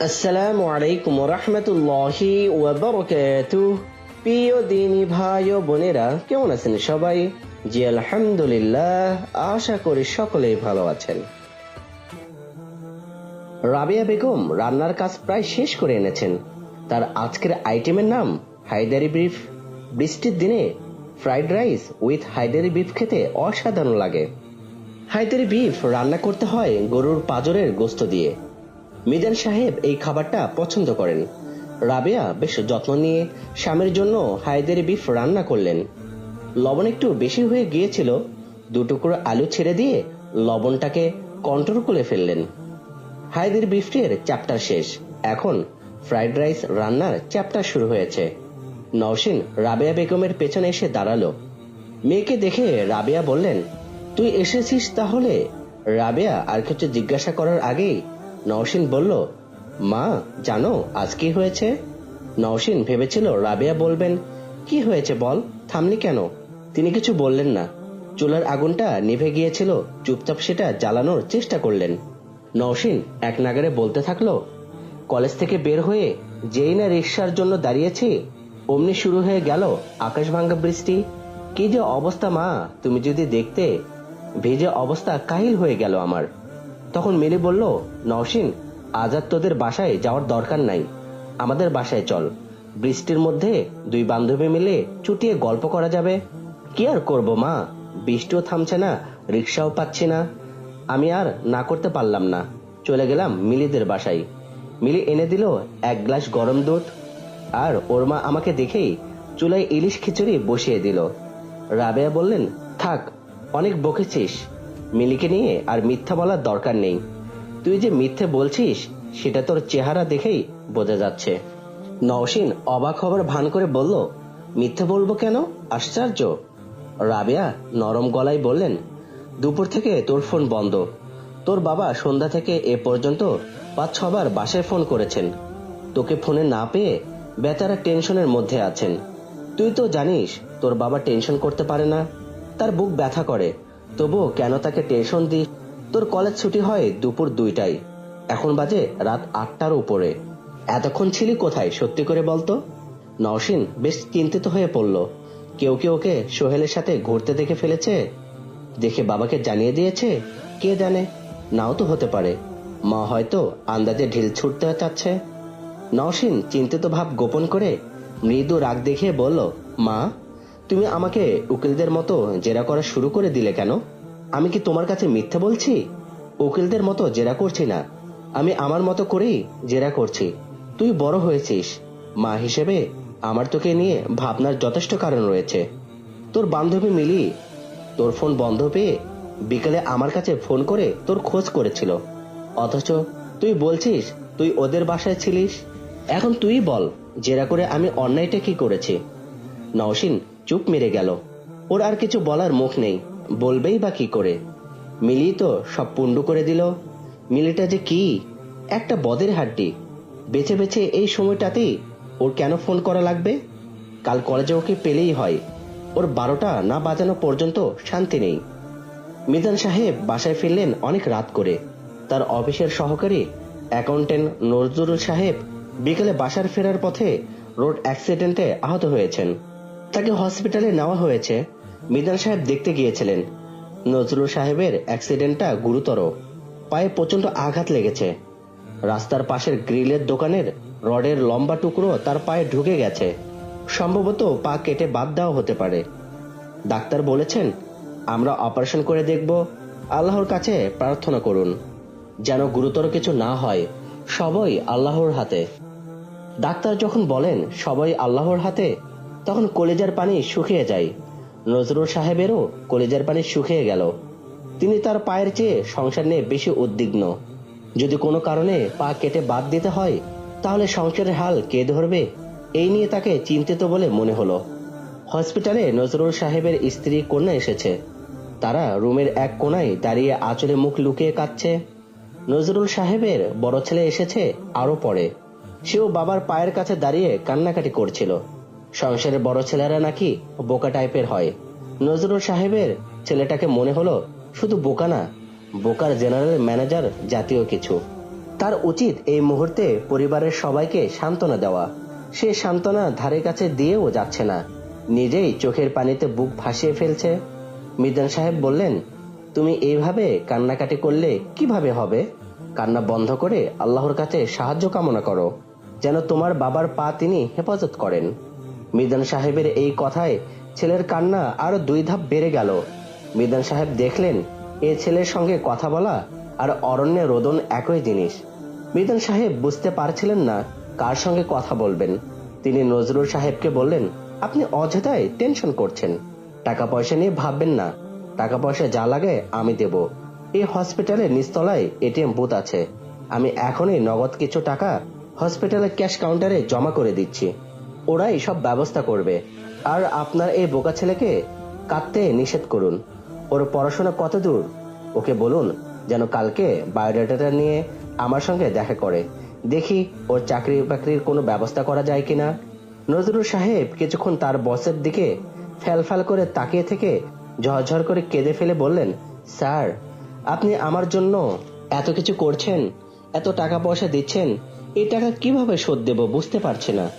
আসসালামু আলাইকুম রহমতুল্লাহি ওয়াবারাকাতুহ প্রিয় দিনী ভাই ও বোনেরা, কেমন আছেন সবাই? জি আলহামদুলিল্লাহ, আশা করি সকলেই ভালো আছেন। রাবিয়া বেগম রান্নার কাজ প্রায় শেষ করে এনেছেন। তার আজকের আইটেমের নাম, হায়দারি বিফ। বৃষ্টির দিনে fried rice with Haidari beef খেতে অসাধারণ লাগে। হায়দারি বিফ রান্না করতে হয় গরুর পাজরের গোস্ত দিয়ে। মিজান সাহেব এই খাবারটা পছন্দ করেন। রাবেয়া বেশ যত্ন নিয়ে স্বামীর জন্য হায়দারি বিফ রান্না করলেন। লবণ একটু বেশি হয়ে গিয়েছিল দুটুকরো আলু ছেড়ে দিয়ে লবণটাকে কন্ট্রোল করে ফেললেন। হায়দারি বিফটির চ্যাপ্টার শেষ। এখন ফ্রাইড রাইস রান্নার চ্যাপ্টার শুরু হয়েছে। নওশিন রাবেয়া বেগমের পেছনে এসে দাঁড়াল। মেয়েকে দেখে রাবেয়া বললেন, তুই এসেছিস তাহলে? রাবেয়া আর কিছু জিজ্ঞাসা করার আগেই নওশিন বলল, মা, জানো, আজ কি হয়েছে? নওশিন ভেবেছিল রাবেয়া বলবেন, কি হয়েছে বল থামনি কেন? তিনি কিছু বললেন না। চুলার আগুনটা নিভে গিয়েছিল, চুপচাপ সেটা জ্বালানোর চেষ্টা করলেন। নওশিন এক নাগারে বলতে থাকল, কলেজ থেকে বের হয়ে যেই না রিক্সার জন্য দাঁড়িয়েছি, অমনি শুরু হয়ে গেল আকাশ ভাঙ্গা বৃষ্টি। কি যে অবস্থা মা, তুমি যদি দেখতে, ভেজে অবস্থা কাহিল হয়ে গেল আমার। তখন মিলি বলল, নওশিন, আজাদ তোদের বাসায় যাওয়ার দরকার নাই। আমাদের বাসায় চল। বৃষ্টির মধ্যে দুই বান্ধবী মিলে চুটিয়ে গল্প করা যাবে। কি আর করব, মা? বৃষ্টিও থামছে না, রিক্সাও পাচ্ছি না। আমি আর না করতে পারলাম না। চলে গেলাম মিলিদের বাসায়। মিলি এনে দিল এক গ্লাস গরম দুধ। আর ওর মা আমাকে দেখেই চুলায় ইলিশ খিচুড়ি বসিয়ে দিল। রাবেয়া বললেন, থাক, অনেক বকেছিস। মিলিকে নিয়ে আর মিথ্যা বলার দরকার নেই। তুই যে মিথ্যে বলছিস, সেটা তোর চেহারা দেখেই বোঝা যাচ্ছে। নওশিন অবাক হবার ভান করে বলল, মিথ্যে বলব কেন? আশ্চর্য। রাবেয়া নরম গলায় বললেন, দুপুর থেকে তোর ফোন বন্ধ। তোর বাবা সন্ধ্যা থেকে এ পর্যন্ত পাঁচ ছবার বাসায় ফোন করেছেন। তোকে ফোনে না পেয়ে বেচারা টেনশনের মধ্যে আছেন। তুই তো জানিস, তোর বাবা টেনশন করতে পারে না। তার বুক ব্যথা করে। তবুও কেন তাকে টেনশন দিস? তোর কলেজ ছুটি হয় দুপুর দুইটায়। এখন বাজে রাত আটটার উপরে। এতক্ষণ ছিলি কোথায়, সত্যি করে বলতো? নওশিন বেশ চিন্তিত হয়ে পড়ল। কেউ কেউ ওকে সোহেলের সাথে ঘুরতে দেখে ফেলেছে? দেখে বাবাকে জানিয়ে দিয়েছে? কে জানে? নাও তো হতে পারে। মা হয়তো আন্দাজে ঢিল ছুটতে চাচ্ছে। নওশিন চিন্তিত ভাব গোপন করে মৃদু রাগ দেখিয়ে বলল, মা তুমি আমাকে উকিলদের মতো জেরা করা শুরু করে দিলে কেন? আমি কি তোমার কাছে মিথ্যে বলছি? উকিলদের মতো জেরা করছি না। আমি আমার মতো করেই জেরা করছি। তুই বড় হয়েছিস। মা হিসেবে আমার তোকে নিয়ে ভাবনার যথেষ্ট কারণ রয়েছে। তোর বান্ধবী মিলি তোর ফোন বন্ধ পেয়ে বিকেলে আমার কাছে ফোন করে তোর খোঁজ করেছিল। অথচ তুই বলছিস তুই ওদের বাসায় ছিলিস। এখন তুই বল, জেরা করে আমি অন্যায়টা কি করেছি? নওশিন চুপ মেরে গেল। ওর আর কিছু বলার মুখ নেই। বলবেই বা কি করে? মিলি তো সব পুন্ডু করে দিল। মিলিটা যে কি? একটা বদের হাড্ডি। বেছে বেছে এই সময়টাতেই ওর কেন ফোন করা লাগবে? কাল কলেজে ওকে পেলেই হয়। ওর বারোটা না বাজানো পর্যন্ত শান্তি নেই। মিজান সাহেব বাসায় ফিরলেন অনেক রাত করে। তার অফিসের সহকারী অ্যাকাউন্টেন্ট নজরুল সাহেব বিকেলে বাসার ফেরার পথে রোড অ্যাক্সিডেন্টে আহত হয়েছেন। তাকে হসপিটালে নেওয়া হয়েছে। মিজান সাহেব দেখতে গিয়েছিলেন। নজরুল সাহেবের অ্যাক্সিডেন্টটা গুরুতর। পায়ে প্রচণ্ড আঘাত লেগেছে। রাস্তার পাশের গ্রিলের দোকানের রডের লম্বা টুকরো তার পায়ে ঢুকে গেছে। সম্ভবত পা কেটে বাদ দেওয়া হতে পারে। ডাক্তার বলেছেন, আমরা অপারেশন করে দেখব। আল্লাহর কাছে প্রার্থনা করুন। যেন গুরুতর কিছু না হয়, সবই আল্লাহর হাতে। ডাক্তার যখন বলেন, সবাই আল্লাহর হাতে তখন কলেজার পানি শুকিয়ে যায়। নজরুল সাহেবেরও কলেজার পানি শুকিয়ে গেল। তিনি তার পায়ের চেয়ে সংসার নিয়ে বেশি উদ্বিগ্ন। যদি কোনো কারণে পা কেটে বাদ দিতে হয়, তাহলে সংসারের হাল কে ধরবে, এই নিয়ে তাকে চিন্তিত বলে মনে হলো। হসপিটালে নজরুল সাহেবের স্ত্রী কন্যা এসেছে। তারা রুমের এক কোনায় দাঁড়িয়ে আঁচলে মুখ লুকিয়ে কাঁদছে। নজরুল সাহেবের বড় ছেলে এসেছে আরও পরে। সেও বাবার পায়ের কাছে দাঁড়িয়ে কান্নাকাটি করছিল। সংসারের বড় ছেলেরা নাকি বোকা টাইপের হয়। নজরুল সাহেবের ছেলেটাকে মনে হলো শুধু বোকা না, বোকার জেনারেল ম্যানেজার জাতীয় কিছু। তার উচিত এই মুহূর্তে পরিবারের সবাইকে সান্ত্বনা দেওয়া। সে সান্ত্বনা ধারে কাছে দিয়েও যাচ্ছে না। নিজেই চোখের পানিতে বুক ভাসিয়ে ফেলছে। মিজান সাহেব বললেন, তুমি এইভাবে কান্নাকাটি করলে কীভাবে হবে? কান্না বন্ধ করে আল্লাহর কাছে সাহায্য কামনা করো। যেন তোমার বাবার পা তিনি হেফাজত করেন। মিজান সাহেবের এই কথায় ছেলের কান্না আরও দুই ধাপ বেড়ে গেল। মিজান সাহেব দেখলেন, এ ছেলের সঙ্গে কথা বলা আর অরণ্যে রোদন একই জিনিস। মিজান সাহেব বুঝতে পারছিলেন না কার সঙ্গে কথা বলবেন। তিনি নজরুল সাহেবকে বললেন, আপনি অযথায় টেনশন করছেন। টাকা পয়সা নিয়ে ভাববেন না। টাকা পয়সা যা লাগে আমি দেব। এই হসপিটালের নিচতলায় এটিএম বুথ আছে। আমি এখনই নগদ কিছু টাকা হসপিটালের ক্যাশ কাউন্টারে জমা করে দিচ্ছি। ওরাই সব ব্যবস্থা করবে। আর আপনার এই বোকা ছেলেকে কাঁদতে নিষেধ করুন। ওর পড়াশোনা কত দূর? ওকে বলুন যেন কালকে বায়োডাটাটা নিয়ে আমার সঙ্গে দেখা করে। দেখি ওর চাকরি বাকরির কোনো ব্যবস্থা করা যায় কিনা। নজরুল সাহেব কিছুক্ষণ তার বসের দিকে ফ্যাল করে তাকিয়ে থেকে ঝরঝর করে কেঁদে ফেলে বললেন, স্যার, আপনি আমার জন্য এত কিছু করছেন, এত টাকা পয়সা দিচ্ছেন এই টাকা কীভাবে শোধ দেব বুঝতে পারছি না।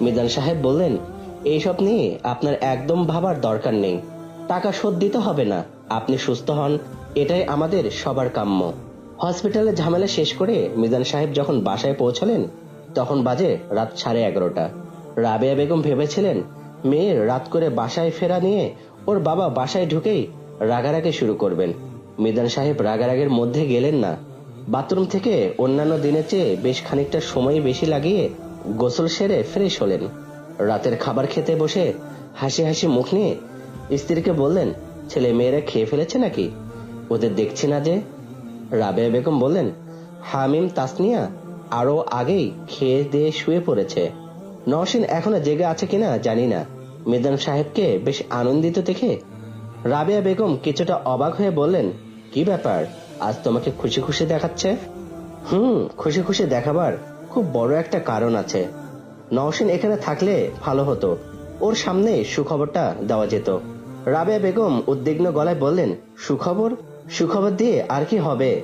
মিজান সাহেব বললেন, এইসব নিয়ে আপনার একদম ভাবার দরকার নেই। টাকা শোধ দিতে হবে না। আপনি সুস্থ হন। এটাই আমাদের সবার কাম্য। হসপিটালে ঝামেলা শেষ করে মিজান সাহেব যখন বাসায় পৌঁছলেন, তখন বাজে রাত সাড়ে এগারোটা। রাবেয়া বেগম ভেবেছিলেন মেয়ের রাত করে বাসায় ফেরা নিয়ে ওর বাবা বাসায় ঢুকেই রাগারাগি শুরু করবেন। মিজান সাহেব রাগারাগের মধ্যে গেলেন না। বাথরুম থেকে অন্যান্য দিনের চেয়ে বেশ খানিকটা সময় বেশি লাগিয়ে গোসল সেরে ফ্রেশ হলেন। রাতের খাবার খেতে বসে হাসি হাসি মুখ নিয়ে স্ত্রীকে বললেন, ছেলে মেয়েরা খেয়ে ফেলেছে নাকি? ওদের দেখছি না যে। রাবেয়া বেগম বললেন, হামিম তাসনিয়া আরও আগেই খেয়ে দিয়ে শুয়ে পড়েছে। নওশিন এখনও জেগে আছে কিনা জানি না। মিজান সাহেবকে বেশ আনন্দিত দেখে রাবেয়া বেগম কিছুটা অবাক হয়ে বললেন, কি ব্যাপার? আজ তোমাকে খুশি খুশি দেখাচ্ছে? হুম, খুশি খুশি দেখাবার খুব বড় একটা কারণ আছে। নওশিন এখানে থাকলে ভালো হতো। ওর সামনে সুখবরটা দেওয়া যেত। রাবেয়া বেগম উদ্বিগ্ন গলায় বললেন, সুখবর? সুখবর দিয়ে আর কি হবে?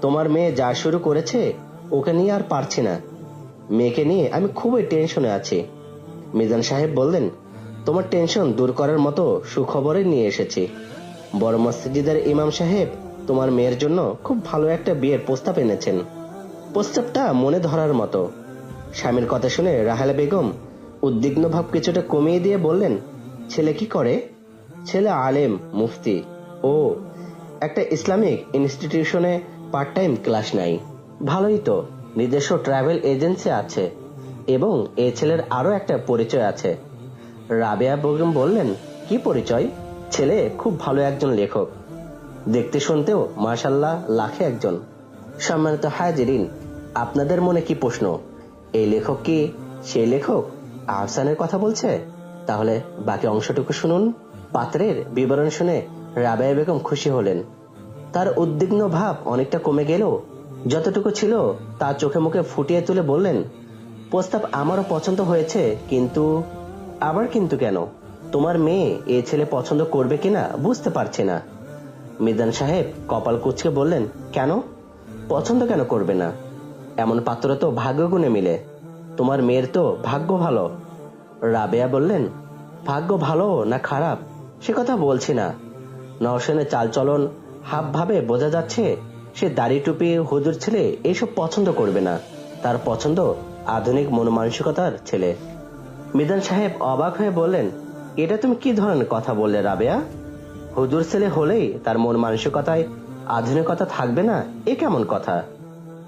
তোমার মেয়ে যা শুরু করেছে, ওকে নিয়ে আর পারছি না। মেয়েকে নিয়ে আমি খুবই টেনশনে আছি। মিজান সাহেব বললেন, তোমার টেনশন দূর করার মতো সুখবরই নিয়ে এসেছি। বড় মসজিদের ইমাম সাহেব তোমার মেয়ের জন্য খুব ভালো একটা বিয়ের প্রস্তাব এনেছেন। প্রস্তাবটা মনে ধরার মতো। স্বামীর কথা শুনে রাহেলা বেগম উদ্বিগ্ন ভাব কিছুটা কমিয়ে দিয়ে বললেন, ছেলে কি করে? ছেলে আলেম, মুফতি। ও, একটা ইসলামিক ইনস্টিটিউশনে পার্ট টাইম ক্লাস নাই ভালোই তো, নিজস্ব ট্রাভেল এজেন্সি আছে এবং এ ছেলের আরও একটা পরিচয় আছে। রাবেয়া বেগম বললেন, কি পরিচয়? ছেলে খুব ভালো একজন লেখক। দেখতে শুনতেও মার্শাল্লাহ লাখে একজন। সম্মানিত হাজিরিন আপনাদের মনে কি প্রশ্ন? এই লেখক কি সেই লেখক? আহসানের কথা বলছে? তাহলে বাকি অংশটুকু শুনুন। পাত্রের বিবরণ শুনে রাবেয়া বেগম খুশি হলেন। তার উদ্বিগ্ন ভাব অনেকটা কমে গেল। যতটুকু ছিল তা চোখে মুখে ফুটিয়ে তুলে বললেন, প্রস্তাব আমারও পছন্দ হয়েছে, কিন্তু আবার কিন্তু কেন? তোমার মেয়ে এ ছেলে পছন্দ করবে কিনা বুঝতে পারছি না। মিজান সাহেব কপাল কুচকে বললেন, কেন? পছন্দ কেন করবে না? এমন পাত্র তো ভাগ্য গুণে মিলে। তোমার মেয়ের তো ভাগ্য ভালো। রাবেয়া বললেন, ভাগ্য ভালো না খারাপ? সে কথা বলছি না। নওশেনের চালচলন হাব ভাবে বোঝা যাচ্ছে, সে দাড়ি টুপি, হুজুর ছেলে এসব পছন্দ করবে না। তার পছন্দ আধুনিক মন মানসিকতার ছেলে। মিজান সাহেব অবাক হয়ে বললেন, এটা তুমি কি ধরনের কথা বললে রাবেয়া? হুজুর ছেলে হলেই তার মন মানসিকতায় আধুনিকতা থাকবে না? এ কেমন কথা?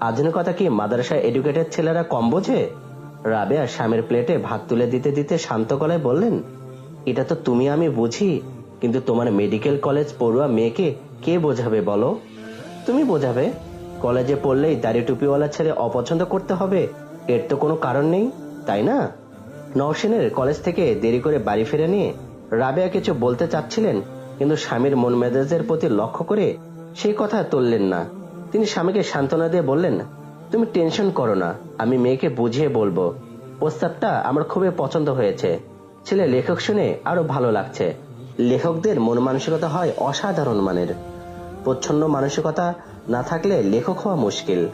আধুনিকতা কি মাদ্রাসা এডুকেটেড ছেলেরা কম বোঝে? রাবেয়া স্বামীর প্লেটে ভাত তুলে দিতে দিতে শান্ত গলায় বললেন, এটা তো তুমি আমি বুঝি, কিন্তু তোমার মেডিকেল কলেজ পড়ুয়া মেয়েকে কে বোঝাবে বলো? তুমি বোঝাবে? কলেজে পড়লেই দাড়ি টুপিওয়ালা ছেলে অপছন্দ করতে হবে, এর তো কোনো কারণ নেই, তাই না? নওশিনের কলেজ থেকে দেরি করে বাড়ি ফিরে নিয়ে রাবেয়া কিছু বলতে চাচ্ছিলেন, কিন্তু স্বামীর মন মেজাজের প্রতি লক্ষ্য করে সেই কথা তুললেন না। তিনি স্বামীকে সান্ত্বনা দিয়ে বললেন, তুমি টেনশন করো না, আমি মেয়েকে বুঝিয়ে বলব। প্রস্তাবটা আমার খুবই পছন্দ হয়েছে। ছেলে লেখক শুনে আরও ভালো লাগছে। লেখকদের মন মানসিকতা হয় অসাধারণ মানের। প্রচ্ছন্ন মানসিকতা না থাকলে লেখক হওয়া মুশকিল।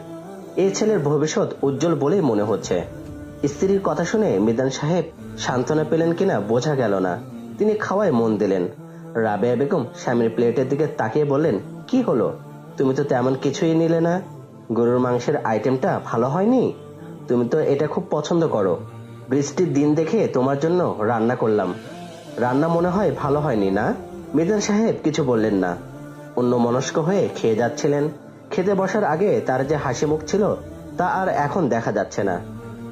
এই ছেলের ভবিষ্যৎ উজ্জ্বল বলেই মনে হচ্ছে। স্ত্রীর কথা শুনে মিদান সাহেব সান্ত্বনা পেলেন কিনা বোঝা গেল না। তিনি খাওয়ায় মন দিলেন। রাবেয়া বেগম স্বামীর প্লেটের দিকে তাকিয়ে বললেন, কি হলো? তুমি তো তেমন কিছুই নিলে না। গরুর মাংসের আইটেমটা ভালো হয়নি। তুমি তো এটা খুব পছন্দ করো। বৃষ্টির দিন দেখে তোমার জন্য রান্না করলাম। রান্না মনে হয় ভালো হয়নি, না? মিদান সাহেব কিছু বললেন না। অন্য মনস্ক হয়ে খেয়ে যাচ্ছিলেন। খেতে বসার আগে তার যে হাসি মুখ ছিল, তা আর এখন দেখা যাচ্ছে না।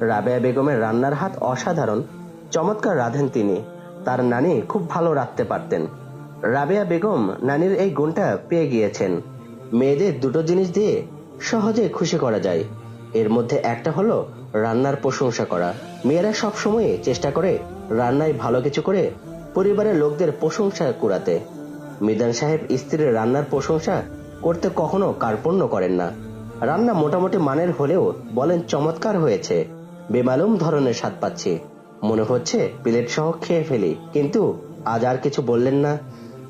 রাবেয়া বেগমের রান্নার হাত অসাধারণ। চমৎকার রাঁধেন তিনি। তার নানি খুব ভালো রাঁধতে পারতেন। রাবেয়া বেগম নানির এই গুণটা পেয়ে গিয়েছেন। মেয়েদের দুটো জিনিস দিয়ে সহজে খুশি করা যায়। এর মধ্যে একটা হলো রান্নার প্রশংসা করা। মেয়েরা সব সময় চেষ্টা করে রান্নায় ভালো কিছু করে পরিবারের লোকদের প্রশংসা কুড়াতে। মিদান সাহেব স্ত্রীর রান্নার প্রশংসা করতে কখনো কার্পণ্য করেন না। রান্না মোটামুটি মানের হলেও বলেন চমৎকার হয়েছে। বেমালুম ধরনের স্বাদ পাচ্ছি। মনে হচ্ছে প্লেট সহ খেয়ে ফেলি। কিন্তু আজ আর কিছু বললেন না।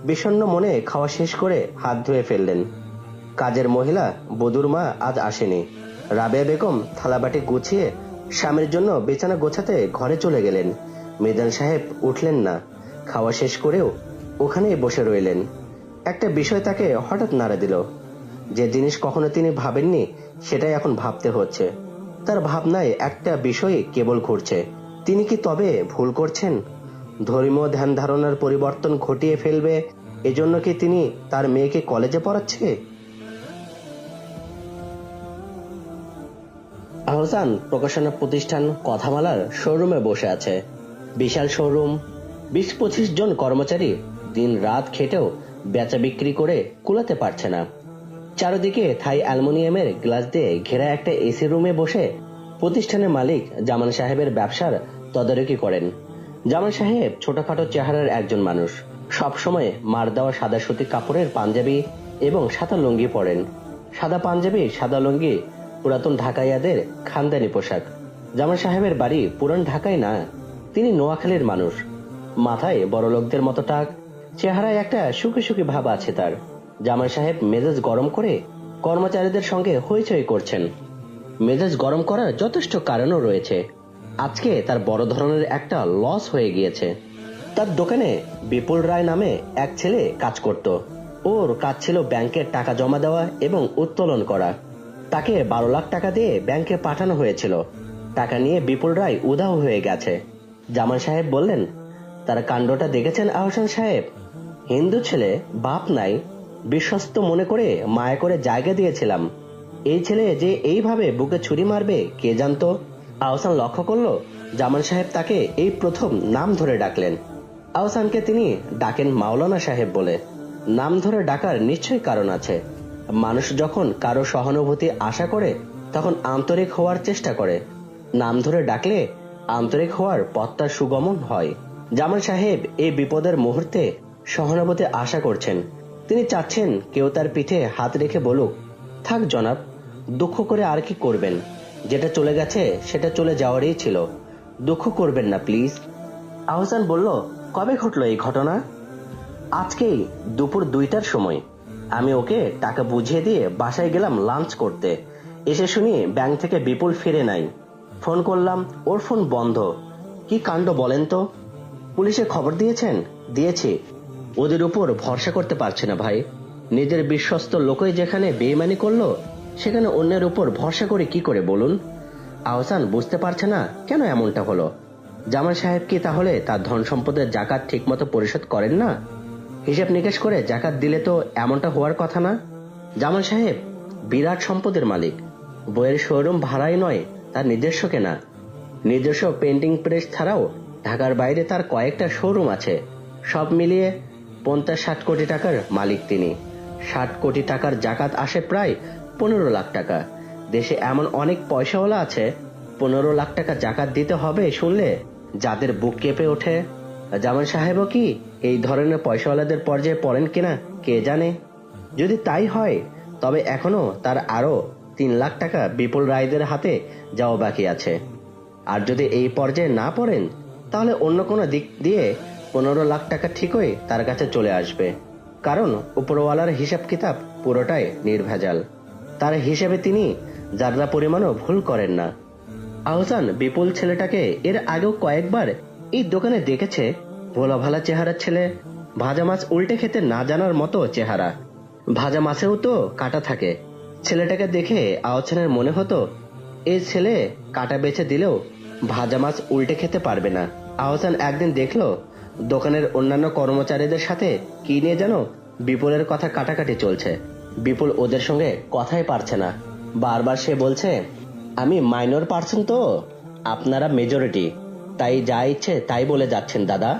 বিষণ্ণ মনে খাওয়া শেষ করে হাত ধুয়ে ফেললেন। কাজের মহিলা, বধুর মা আজ আসেনি। রাবেয়া বেগম থালাবাটি গুছিয়ে স্বামীর জন্য বিছানা গোছাতে ঘরে চলে গেলেন। মিদান সাহেব উঠলেন না। খাওয়া শেষ করেও ওখানেই বসে রইলেন। একটা বিষয় তাকে হঠাৎ নাড়া দিল। যে জিনিস কখনো তিনি ভাবেননি, সেটাই এখন ভাবতে হচ্ছে। তার ভাবনায় একটা বিষয় কেবল ঘুরছে। তিনি কি তবে ভুল করছেন? ধর্মীয় ধ্যান ধারণার পরিবর্তন ঘটিয়ে ফেলবে, এজন্য কি তিনি তার মেয়েকে কলেজে পড়াচ্ছে? আহসান প্রকাশনা প্রতিষ্ঠান কথামালার শোরুমে বসে আছে। বিশাল শোরুম, বিশ পঁচিশ জন কর্মচারী দিন রাত খেটেও বেচা বিক্রি করে কুলাতে পারছে না। চারদিকে থাই অ্যালুমিনিয়ামের গ্লাস দিয়ে ঘেরা একটা এসি রুমে বসে প্রতিষ্ঠানের মালিক জামান সাহেবের ব্যবসার তদারকি করেন। জামান সাহেব ছোটখাটো চেহারার একজন মানুষ। সব সময় মার দেওয়া সাদা সুতি কাপড়ের পাঞ্জাবি এবং সাদা লুঙ্গি পরেন। সাদা পাঞ্জাবি, সাদা লুঙ্গি পুরাতন ঢাকাইয়াদের খানদানি পোশাক। জামান সাহেবের বাড়ি পুরান ঢাকায় না, তিনি নোয়াখালীর মানুষ। মাথায় বড় লোকদের মতো টাক, চেহারায় একটা সুখী সুখী ভাব আছে তার। জামাই সাহেব মেজাজ গরম করে কর্মচারীদের সঙ্গে হইচই করছেন। মেজাজ গরম করার যথেষ্ট কারণও রয়েছে। আজকে তার বড় ধরনের একটা লস হয়ে গিয়েছে। তার দোকানে বিপুল রায় নামে এক ছেলে কাজ করত। ওর কাজ ছিল ব্যাংকের টাকা জমা দেওয়া এবং উত্তোলন করা। তাকে বারো লাখ টাকা দিয়ে ব্যাংকে পাঠানো হয়েছিল। টাকা নিয়ে বিপুল রায় উধাও হয়ে গেছে। জামান সাহেব বললেন, তার কাণ্ডটা দেখেছেন আহসান সাহেব? হিন্দু ছেলে, বাপ নাই। বিশ্বস্ত মনে করে মায়া করে জায়গা দিয়েছিলাম। এই ছেলে যে এইভাবে বুকে ছুরি মারবে, কে জানতো? আহসান লক্ষ্য করল জামান সাহেব তাকে এই প্রথম নাম ধরে ডাকলেন। আহসানকে তিনি ডাকেন মাওলানা সাহেব বলে। নাম ধরে ডাকার নিশ্চয়ই কারণ আছে। মানুষ যখন কারও সহানুভূতি আশা করে, তখন আন্তরিক হওয়ার চেষ্টা করে। নাম ধরে ডাকলে আন্তরিক হওয়ার পথটা সুগমন হয়। জামান সাহেব এই বিপদের মুহূর্তে সহানুভূতি আশা করছেন। তিনি চাচ্ছেন কেউ তার পিঠে হাত রেখে বলুক, থাক জনাব, দুঃখ করে আর কি করবেন? যেটা চলে গেছে, সেটা চলে যাওয়ারই ছিল। দুঃখ করবেন না, প্লিজ। আহসান বলল, কবে ঘটলো এই ঘটনা? আজকেই দুপুর দুইটার সময়। আমি ওকে টাকা বুঝিয়ে দিয়ে বাসায় গেলাম লাঞ্চ করতে। এসে শুনি ব্যাংক থেকে বিপুল ফিরে নাই। ফোন করলাম, ওর ফোন বন্ধ। কি কাণ্ড বলেন তো? পুলিশে খবর দিয়েছেন? দিয়েছি। ওদের উপর ভরসা করতে পারছে না ভাই। নিজের বিশ্বস্ত লোকই যেখানে বেইমানি করল, সেখানে অন্যের উপর ভরসা করে কি করে বলুন? আহসান বুঝতে পারছে না কেন এমনটা হলো। জামাল সাহেব কি তাহলে তার ধন সম্পদের জাকাত ঠিকমতো পরিশোধ করেন না? হিসেব নিকেশ করে জাকাত দিলে তো এমনটা হওয়ার কথা না? জামাল সাহেব, বিরাট সম্পদের মালিক। বইয়ের শোরুম ভাড়াই নয়, তার নিজস্ব কেনা। নিজস্ব পেন্টিং প্রেস ছাড়াও ঢাকার বাইরে তার কয়েকটা শোরুম আছে। সব মিলিয়ে পঞ্চাশ ষাট কোটি টাকার মালিক তিনি। ষাট কোটি টাকার জাকাত আসে প্রায় পনেরো লাখ টাকা। দেশে এমন অনেক পয়সাওয়ালা আছে, পনেরো লাখ টাকা জাকাত দিতে হবে শুনলে যাদের বুক কেঁপে ওঠে। জামান সাহেবও কি এই ধরনের পয়সাওয়ালাদের পর্যায়ে পড়েন কিনা, কে জানে? যদি তাই হয়, তবে এখনও তার আরও তিন লাখ টাকা বিপুল রায়দের হাতে যাওয়া বাকি আছে। আর যদি এই পর্যায়ে না পড়েন, তাহলে অন্য কোনো দিক দিয়ে পনেরো লাখ টাকা ঠিকই তার কাছে চলে আসবে। কারণ উপরওয়ালার হিসাব কিতাব পুরোটাই নির্ভেজাল। তার হিসেবে তিনি যারা পরিমাণও ভুল করেন না। আহসান বিপুল ছেলেটাকে এর আগেও কয়েকবার এই দোকানে দেখেছে ভোলা ভালা চেহারার ছেলে, ভাজা মাছ উল্টে খেতে না জানার মতো চেহারা। ভাজা মাছেও তো কাটা থাকে। ছেলেটাকে দেখে আহসানের মনে হতো, এই ছেলে কাটা বেছে দিলেও ভাজা মাছ উল্টে খেতে পারবে না। আহসান একদিন দেখল, দোকানের অন্যান্য কর্মচারীদের সাথে কি নিয়ে যেন বিপুলের কথা কাটাকাটি চলছে। বিপুল ওদের সঙ্গে কথাই পারছে না। বারবার সে বলছে, আমি মাইনর পার্সন তো, আপনারা মেজরিটি তাই যা ইচ্ছে তাই বলে যাচ্ছেন দাদা।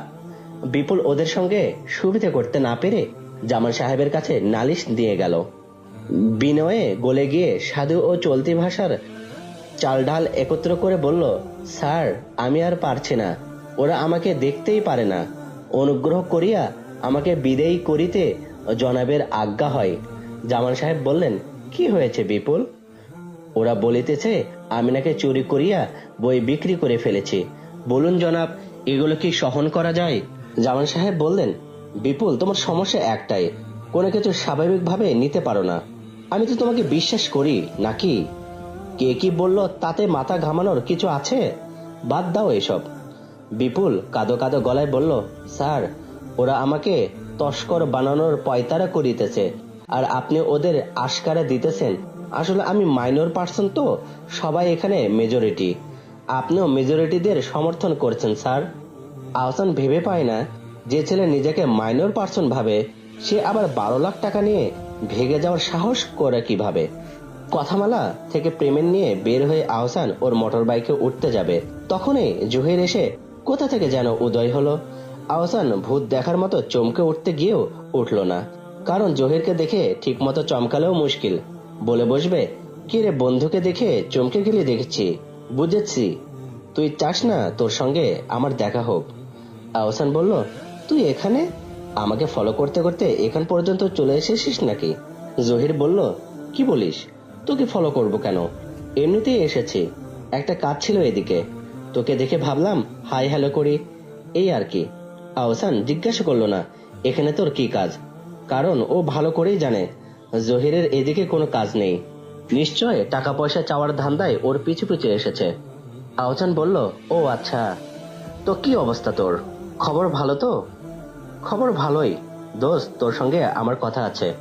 বিপুল ওদের সঙ্গে সুবিধে করতে না পেরে জামান সাহেবের কাছে নালিশ দিয়ে গেল। বিনয়ে গলে গিয়ে সাধু ও চলতি ভাষার চাল ডাল একত্র করে বলল, স্যার, আমি আর পারছি না। ওরা আমাকে দেখতেই পারে না। অনুগ্রহ করিয়া আমাকে বিদেয়ী করিতে জনাবের আজ্ঞা হয়। জামান সাহেব বললেন, কি হয়েছে বিপুল? ওরা বলিতেছে, আমি নাকি চুরি করিয়া বই বিক্রি করে ফেলেছি। বলুন জনাব, এগুলো কি সহন করা যায়? জামান সাহেব বললেন, বিপুল, তোমার সমস্যা একটাই। কোনো কিছু স্বাভাবিকভাবে নিতে পারো না। আমি তো তোমাকে বিশ্বাস করি, নাকি? কে কি বলল তাতে মাথা ঘামানোর কিছু আছে? বাদ দাও এসব। বিপুল কাদো কাদো গলায় বলল, স্যার, ওরা আমাকে তস্কর বানানোর পয়তারা করিতেছে, আর আপনি ওদের আশকারা দিতেছেন। আসলে আমি মাইনর পার্সন তো, সবাই এখানে মেজরিটি আপনিও মেজরিটিদের সমর্থন করছেন, স্যার। আহসান ভেবে পায় না যে ছেলে নিজেকে মাইনর পার্সন ভাবে। সে আবার বারো লাখ টাকা নিয়ে ভেগে যাওয়ার সাহস করে কীভাবে? কথামালা থেকে প্রেমের নিয়ে বের হয়ে আহসান ওর মোটর বাইকে উঠতে যাবে। তখনই জহির এসে কোথা থেকে যেন উদয় হলো। আহসান ভূত দেখার মতো চমকে উঠতে গিয়েও উঠল না। কারণ জহিরকে দেখে ঠিক মতো চমকালেও মুশকিল। বলে বসবে কি রে বন্ধুকে দেখে চমকে গেলে দেখেছি। বুঝেছি। তুই চাস না তোর সঙ্গে আমার দেখা হোক। আহসান বলল, তুই এখানে? আমাকে ফলো করতে করতে এখান পর্যন্ত চলে এসেছিস নাকি? জহির বলল, কি বলিস? তোকে ফলো করব কেন? এমনিতেই এসেছি। একটা কাজ ছিল এদিকে। তোকে দেখে ভাবলাম, হাই হ্যালো করি। এই আর কি। আহসান জিজ্ঞাসা করল, না, এখানে তোর কি কাজ? কারণ ও ভালো করেই জানে। জহিরের এদিকে কোনো কাজ নেই। নিশ্চয় টাকা পয়সা চাওয়ার ধান্দায় ওর পিছু পিছু এসেছে। আহসান বলল, ও আচ্ছা। তো কি অবস্থা তোর? খবর ভালো তো? খবর ভালোই। দোস্ত, তোর সঙ্গে আমার কথা আছে।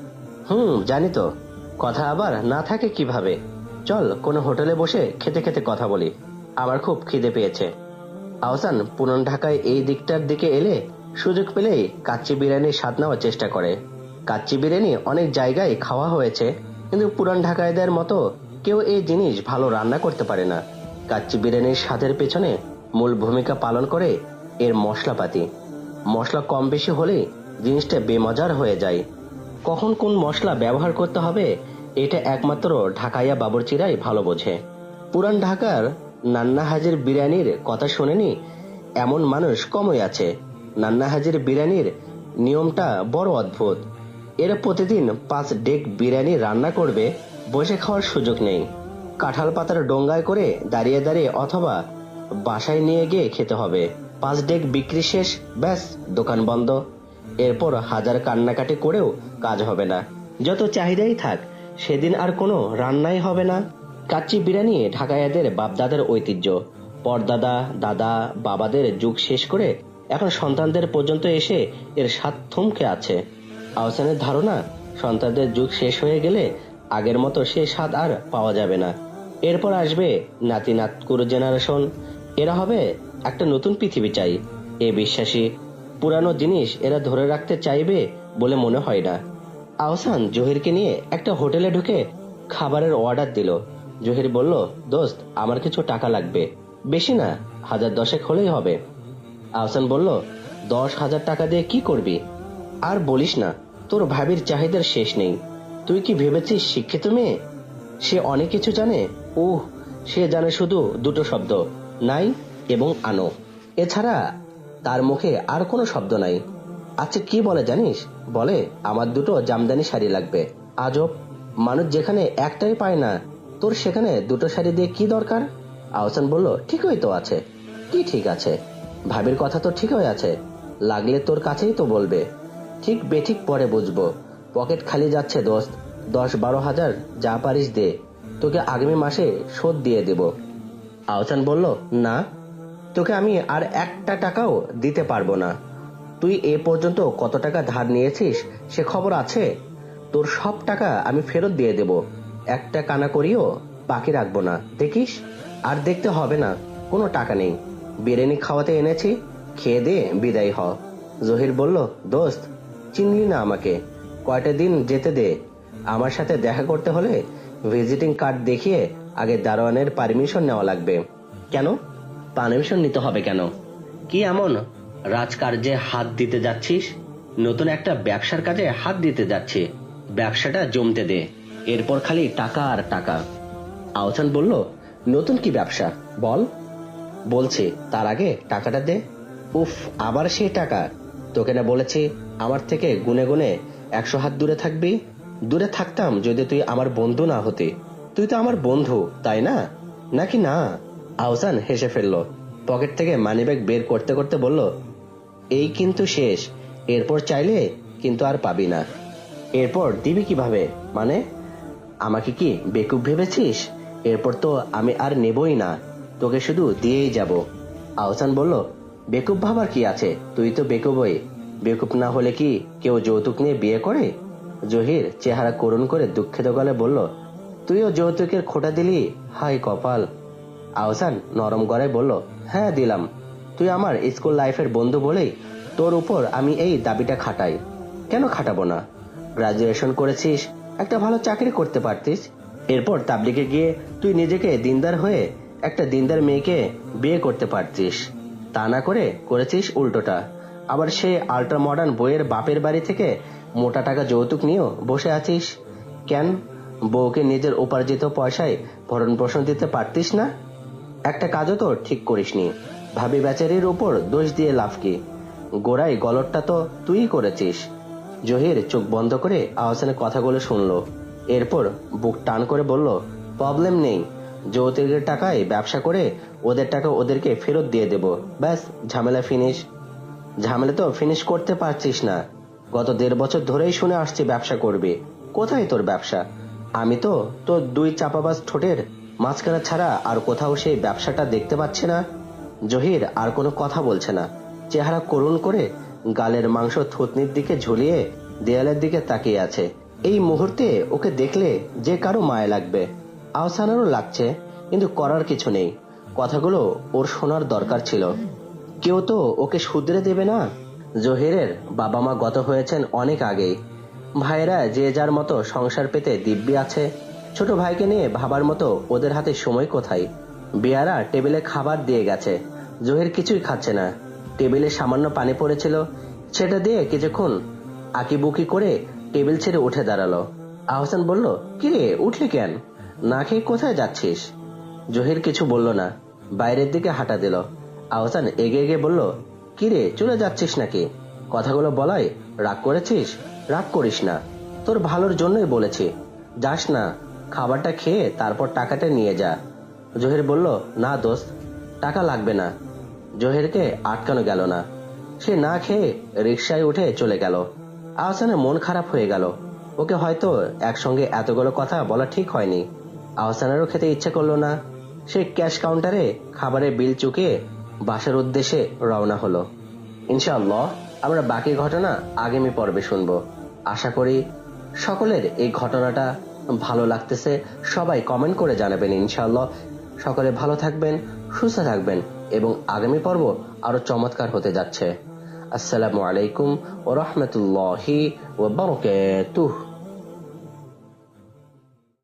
হুম, জানি তো। কথা আবার না থাকে কীভাবে? চল, কোনো হোটেলে বসে খেতে খেতে কথা বলি। আমার খুব খিদে পেয়েছে। আহসান পুরন ঢাকায় এই দিকটার দিকে এলে সুযোগ পেলেই কাচ্চি বিরিয়ানির স্বাদ নেওয়ার চেষ্টা করে। কাচ্চি বিরিয়ানি অনেক জায়গায় খাওয়া হয়েছে। কিন্তু পুরান ঢাকায়দের মতো কেউ এই জিনিস ভালো রান্না করতে পারে না। কাচ্চি বিরিয়ানির স্বাদের পেছনে মূল ভূমিকা পালন করে এর মশলাপাতি। মশলা কম বেশি হলে জিনিসটা বেমজার হয়ে যায়। কখন কোন মশলা ব্যবহার করতে হবে, এটা একমাত্র ঢাকাইয়া বাবরচিরাই ভালো বোঝে। পুরান ঢাকার নান্না হাজির বিরিয়ানির কথা শোনেনি, এমন মানুষ কমই আছে। নান্না হাজির বিরিয়ানির নিয়মটা বড় অদ্ভুত। এরা প্রতিদিন পাঁচ ডেক বিরিয়ানি রান্না করবে, বসে খাওয়ার সুযোগ নেই। কাঁঠাল পাতার ডোঙ্গায় করে দাঁড়িয়ে দাঁড়িয়ে অথবা বাসায় নিয়ে গিয়ে খেতে হবে। পাঁচ ডেক বিক্রি শেষ, ব্যাস, দোকান বন্ধ। এরপর হাজার কান্নাকাটি করেও কাজ হবে না। যত চাহিদাই থাক, সেদিন আর কোনো রান্নাই হবে না। কাচ্চি বিরিয়ানি ঢাকাইয়াদের বাপদাদার ঐতিহ্য। পরদাদা, দাদা, বাবাদের যুগ শেষ করে এখন সন্তানদের পর্যন্ত এসে এর স্বাদ থমকে আছে। আহসানের ধারণা, সন্তানদের যুগ শেষ হয়ে গেলে আগের মতো সে স্বাদ আর পাওয়া যাবে না। এরপর আসবে নাতি নাতকুর জেনারেশন এরা হবে একটা নতুন পৃথিবী চাই। এ বিশ্বাসী, পুরানো জিনিস এরা ধরে রাখতে চাইবে বলে মনে হয় না। আহসান জহিরকে নিয়ে একটা হোটেলে ঢুকে খাবারের অর্ডার দিল। জহির বলল, দোস্ত, আমার কিছু টাকা লাগবে। বেশি না, হাজার দশেক হলেই হবে। আহসান বলল, দশ হাজার টাকা দিয়ে কি করবি? আর বলিস না, তোর ভাবির চাহিদার শেষ নেই। তুই কি ভেবেছিস শিক্ষিত মেয়ে? সে অনেক কিছু জানে। উহ, সে জানে শুধু দুটো শব্দ, নাই এবং আনো। এছাড়া তার মুখে আর কোনো শব্দ নাই। আচ্ছা কি বলে জানিস? বলে, আমার দুটো জামদানি শাড়ি লাগবে। আজব, মানুষ যেখানে একটাই পায় না, তোর সেখানে দুটো শাড়ি দিয়ে কি দরকার? আহসান বলল, ঠিকই তো আছে। কি ঠিক আছে? ভাবির কথা তো ঠিকই আছে। লাগলে তোর কাছেই তো বলবে। ঠিক বেঠিক পরে বুঝব। পকেট খালি যাচ্ছে, দোস্ত। দশ বারো হাজার যা পারিস দে। তোকে আগামী মাসে শোধ দিয়ে দেব। আহসান বলল, না, তোকে আমি আর একটা টাকাও দিতে পারব না। তুই এ পর্যন্ত কত টাকা ধার নিয়েছিস সে খবর আছে? তোর সব টাকা আমি ফেরত দিয়ে দেব। একটা কানা করিও বাকি রাখব না। দেখিস? আর দেখতে হবে না, কোনো টাকা নেই। বিরিয়ানি খাওয়াতে এনেছি, খেয়ে দিয়ে বিদায় হ। জহির বলল, দোস্ত চিনলি না আমাকে? কয়টা দিন যেতে দে। আমার সাথে দেখা করতে হলে ভিজিটিং কার্ড দেখিয়ে আগে দারোয়ানের পারমিশন নেওয়া লাগবে। কেন? পারমিশন নিতে হবে কেন? কি এমন? রাজকার্যে হাত দিতে যাচ্ছিস? নতুন একটা ব্যবসার কাজে হাত দিতে যাচ্ছে। ব্যবসাটা জমতে দে। এরপর খালি টাকা আর টাকা। আহসান বলল, নতুন কি ব্যবসা? বল। বলছে, তার আগে টাকাটা দে। উফ, আবার সেই টাকা। তোকে না বলেছি আমার থেকে গুনে গুনে একশো হাত দূরে থাকবি? দূরে থাকতাম যদি তুই আমার বন্ধু না হতে। তুই তো আমার বন্ধু, তাই না? নাকি না? আহসান হেসে ফেলল। পকেট থেকে মানিব্যাগ বের করতে করতে বলল, এই কিন্তু শেষ। এরপর চাইলে কিন্তু আর পাবি না। এরপর দিবি কীভাবে? মানে আমাকে কি বেকুব ভেবেছিস? এরপর তো আমি আর নেবই না। তোকে শুধু দিয়েই যাব। আহসান বলল, বেকুব ভাবার কি আছে? তুই তো বেকুবই বেকুব না হলে কি কেউ যৌতুক নিয়ে বিয়ে করে? জহির চেহারা করুণ করে দুঃখিত গলে বলল, তুইও যৌতুকের খোটা দিলি? হাই কপাল। আহসান নরম গলায় বলল হ্যাঁ দিলাম। তুই আমার স্কুল লাইফের বন্ধু বলেই তোর উপর আমি এই দাবিটা খাটাই। কেন খাটাবো না? গ্রাজুয়েশন করেছিস, একটা ভালো চাকরি করতে পারতিস। এরপর তাবলিগে গিয়ে তুই নিজেকে দিনদার হয়ে একটা দিনদার মেয়েকে বিয়ে করতে পারতিস। তা না করে করেছিস উল্টোটা। আবার সে আল্ট্রা মডার্ন বইয়ের বাপের বাড়ি থেকে মোটা টাকা যৌতুক নিয়েও বসে আছিস? কেন? বউকে নিজের উপার্জিত পয়সায় ভরণ পোষণ দিতে পারতিস না? একটা কাজও তো ঠিক করিসনি। ভাবি বেচারির উপর দোষ দিয়ে লাভ কি? গোড়াই গলতটা তো তুই করেছিস। জহির চোখ বন্ধ করে আহসানের কথাগুলো শুনলো। এরপর বুক টান করে বলল প্রবলেম নেই। যৌতুকের টাকায় ব্যবসা করে ওদের টাকা ওদেরকে ফেরত দিয়ে দেব। ব্যাস, ঝামেলা ফিনিশ ঝামেলা তো ফিনিশ করতে পারছিস না। গত দেড় বছর ধরেই শুনে আসছি ব্যবসা করবে। কোথায় তোর ব্যবসা? আমি তো তোর দুই চাপাবাজ ঠোঁটের মাঝখানা ছাড়া আর কোথাও সেই ব্যবসাটা দেখতে পাচ্ছি না। জহির আর কোনো কথা বলছে না। চেহারা করুণ করে গালের মাংস থুতনির দিকে ঝুলিয়ে দেয়ালের দিকে তাকিয়ে আছে। এই মুহূর্তে ওকে দেখলে যে কারও মায়া লাগবে। আহসানেরও লাগছে, কিন্তু করার কিছু নেই। কথাগুলো ওর শোনার দরকার ছিল। কেউ তো ওকে শুধরে দেবে না। জহিরের বাবা মা গত হয়েছেন অনেক আগেই। ভাইয়েরা যে যার মতো সংসার পেতে দিব্যি আছে। ছোট ভাইকে নিয়ে ভাবার মতো ওদের হাতে সময় কোথায়? বিয়ারা টেবিলে খাবার দিয়ে গেছে। জহির কিছুই খাচ্ছে না। টেবিলে সামান্য পানি পড়েছিল। সেটা দিয়ে কিছুক্ষণ আকিবুকি করে টেবিল ছেড়ে উঠে দাঁড়াল। আহসান বলল কিরে উঠলি কেন? না খেয়ে কোথায় যাচ্ছিস? জহির কিছু বলল না। বাইরের দিকে হাঁটা দিল। আহসান এগিয়ে গিয়ে বলল, কিরে, চলে যাচ্ছিস নাকি? কথাগুলো বলাই রাগ করেছিস? রাগ করিস না। তোর ভালোর জন্যই বলেছি। যাস না, খাবারটা খেয়ে তারপর টাকাটা নিয়ে যা। জহির বলল, না দোস্ত, টাকা লাগবে না। জহিরকে আটকানো গেল না। সে না খেয়ে রিক্সায় উঠে চলে গেল। আহসানের মন খারাপ হয়ে গেল। ওকে হয়তো একসঙ্গে এতগুলো কথা বলা ঠিক হয়নি। আহসানেরও খেতে ইচ্ছে করল না। সে ক্যাশ কাউন্টারে খাবারের বিল চুকিয়ে বাসার উদ্দেশ্যে রওনা হলো। ইনশাআল্লাহ, আমরা বাকি ঘটনা আগামী পর্বে শুনব। আশা করি সকলের এই ঘটনাটা ভালো লাগতেছে। সবাই কমেন্ট করে জানাবেন ইনশাআল্লাহ। সকলে ভালো থাকবেন, সুস্থ থাকবেন এবং আগামী পর্ব আরও চমৎকার হতে যাচ্ছে। আসসালামু আলাইকুম ও রহমতুল্লাহি বারকাতুহ।